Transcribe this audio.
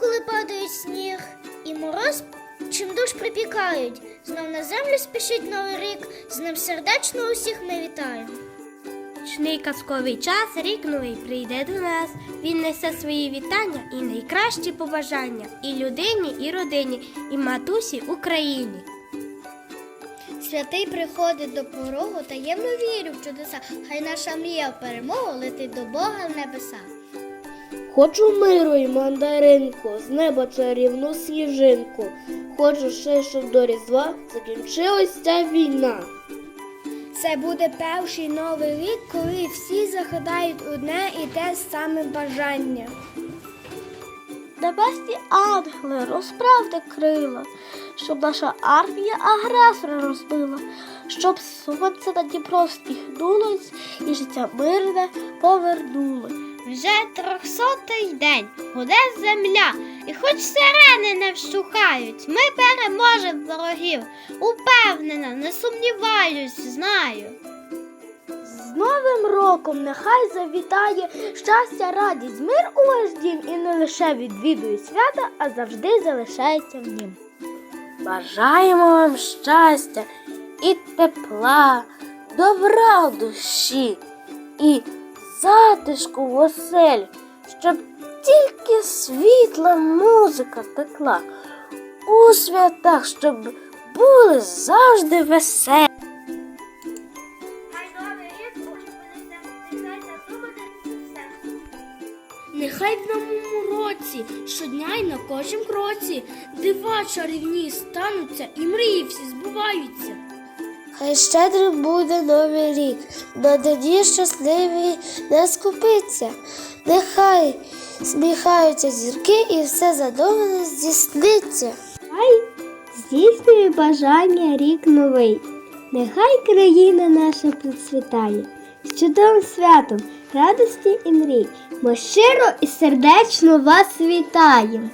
коли падає сніг, і мороз чимдуж припікають. Знов на землю спішить новий рік, з ним сердечно усіх ми вітаємо. Нічний казковий час рік новий прийде до нас. Він несе свої вітання і найкращі побажання і людині, і родині, і матусі Україні. Святий приходить до порогу, таємно вірю в чудеса. Хай наша мрія в перемогу летить до Бога в небеса. Хочу миру й мандаринку, з неба чарівну сніжинку. Хочу ще, щоб до Різдва закінчилась ця війна. Це буде перший новий рік, коли всі загадають одне і те саме бажання. Небесні ангели, розправте крила, щоб наша армія агресора розбила, щоб сонце на Дніпро спіхнулось і життя мирне повернули. Вже трьохсотий день гуде земля, і хоч сирени не вщухають, ми переможемо ворогів. Упевнена, не сумніваюсь, знаю. З Новим роком нехай завітає щастя, радість, мир у ваш дім і не лише відвідує свята, а завжди залишається в нім. Бажаємо вам щастя і тепла, добра в душі і затишку осель, щоб тільки світла музика текла у святах, щоб були завжди веселі. Нехай в новому році щодня й на кожнім кроці дива чарівні стануться і мрії всі збуваються. Хай щедрий буде новий рік, на дні щасливі не скупиться. Нехай сміхаються зірки і все задоволено здійсниться. Хай здійснює бажання рік новий. Нехай країна наша процвітає. З чудовим святом, радості і мрій. Ми щиро і сердечно вас вітаємо.